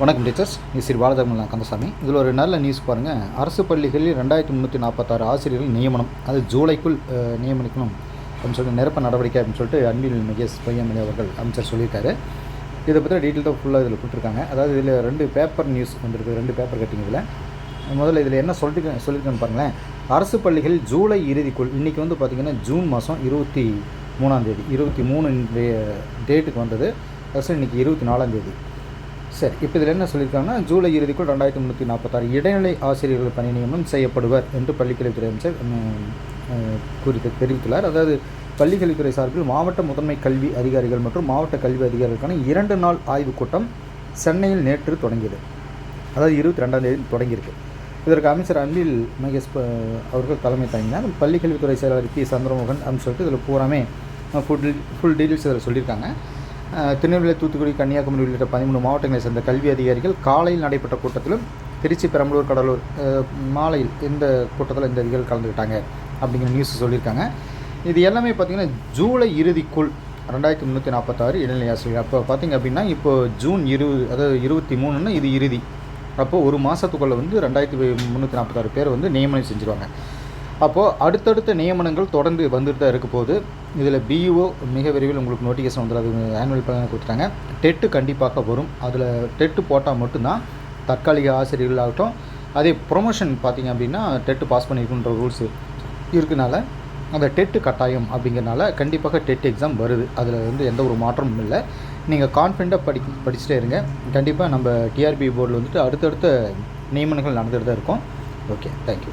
வணக்கம் டீச்சர்ஸ். இது ஸ்ரீ பாலதர்மலா கந்தசாமி. இதில் ஒரு நல்ல நியூஸ் பாருங்கள் அரசு பள்ளிகளில் ரெண்டாயிரத்தி முந்நூற்றி நாற்பத்தாறு ஆசிரியர்கள் நியமனம். அது ஜூலைக்குள் நியமனிக்கணும் அப்படின்னு சொல்லிட்டு நிரப்ப நடவடிக்கை அப்படின்னு சொல்லிட்டு அன்பில் மகேஷ் பையன்மணி அவர்கள் அமைச்சர் சொல்லியிருக்காரு. இதை பற்றி டீட்டெயில் தான் ஃபுல்லாக இதில் கொடுத்துருக்காங்க. அதாவது இதில் ரெண்டு பேப்பர் நியூஸ் வந்திருக்கு. ரெண்டு பேப்பர் கட்டிங் இதில். முதல்ல இதில் என்ன சொல்லிட்டு சொல்லியிருக்கேன்னு பாருங்களேன். அரசு பள்ளிகள் ஜூலை இறுதிக்குள் இன்றைக்கி வந்து பார்த்திங்கன்னா ஜூன் மாதம் இருபத்தி மூணாம் தேதி இருபத்தி மூணு டேட்டுக்கு வந்தது. ஃபஸ்ட்டு இன்றைக்கி இருபத்தி நாலாம் தேதி. சரி இப்போ இதில் என்ன சொல்லியிருக்காங்கன்னா ஜூலை இறுதிக்குள் ரெண்டாயிரத்தி முந்நூற்றி நாற்பத்தாறு இடைநிலை ஆசிரியர்கள் பணி நியமனம் செய்யப்படுவர் என்று பள்ளிக்கல்வித்துறை அமைச்சர் குறித்து தெரிவித்துள்ளார். அதாவது பள்ளிக்கல்வித்துறை சார்பில் மாவட்ட முதன்மை கல்வி அதிகாரிகள் மற்றும் மாவட்ட கல்வி அதிகாரிகளுக்கான இரண்டு நாள் ஆய்வுக் கூட்டம் சென்னையில் நேற்று தொடங்கியது. அதாவது இருபத்தி ரெண்டாம் தேதி தொடங்கியிருக்கு. இதற்கு அமைச்சர் அன்பில் மகேஷ் அவர்கள் தலைமை தாங்கினார். பள்ளிக்கல்வித்துறை செயலாளர் பி. சந்திரமோகன் அப்படின்னு சொல்லிட்டு இதில் பூராமே ஃபுல் ஃபுல் டீட்டெயில்ஸ் இதில் சொல்லியிருக்காங்க. திருநெல்வேலி தூத்துக்குடி கன்னியாகுமரி உள்ளிட்ட பதிமூணு மாவட்டங்களை சேர்ந்த கல்வி அதிகாரிகள் காலையில் நடைபெற்ற கூட்டத்திலும் திருச்சி பெரம்பலூர் கடலூர் மாலையில் இந்த கூட்டத்தில் இந்த அதிகாரிகள் கலந்துக்கிட்டாங்க அப்படிங்கிற நியூஸ் சொல்லியிருக்காங்க. இது எல்லாமே பார்த்திங்கன்னா ஜூலை இறுதிக்குள் ரெண்டாயிரத்தி முந்நூற்றி நாற்பத்தாறு இடைநிலை ஆசிரியர். அப்போ பார்த்திங்க அப்படின்னா இப்போ ஜூன் இருபது அதாவது இருபத்தி மூணுன்னா இது இறுதி. அப்போது ஒரு மாதத்துக்குள்ளே வந்து ரெண்டாயிரத்தி முந்நூற்றி நாற்பத்தாறு பேர் வந்து நியமனம் செஞ்சுருவாங்க. அப்போது அடுத்தடுத்த நியமனங்கள் தொடர்ந்து வந்துட்டு தான் இருக்க போகுது. இதில் பிஇஓ மிக விரைவில் உங்களுக்கு நோட்டிஃபிகேஷன் வந்துடும் அது ஆனுவல் பிளான் கொடுத்துட்டாங்க. டெட்டு கண்டிப்பாக வரும். அதில் டெட்டு போட்டால் மட்டும்தான் தற்காலிக ஆசிரியர்கள் ஆகட்டும். அதே ப்ரொமோஷன் பார்த்தீங்க அப்படின்னா டெட்டு பாஸ் பண்ணியிருக்குன்ற ரூல்ஸ் இருக்கனால அந்த டெட்டு கட்டாயம் அப்படிங்கிறனால கண்டிப்பாக டெட் எக்ஸாம் வருது. அதில் வந்து எந்த ஒரு மாற்றமும் இல்லை. நீங்கள் கான்ஃபிடண்ட்டாக படி படிச்சுட்டே இருங்க. கண்டிப்பாக நம்ம டிஆர்பி போர்டில் வந்துட்டு அடுத்தடுத்த நியமனங்கள் நடந்துகிட்டு தான் இருக்கும். Okay thank you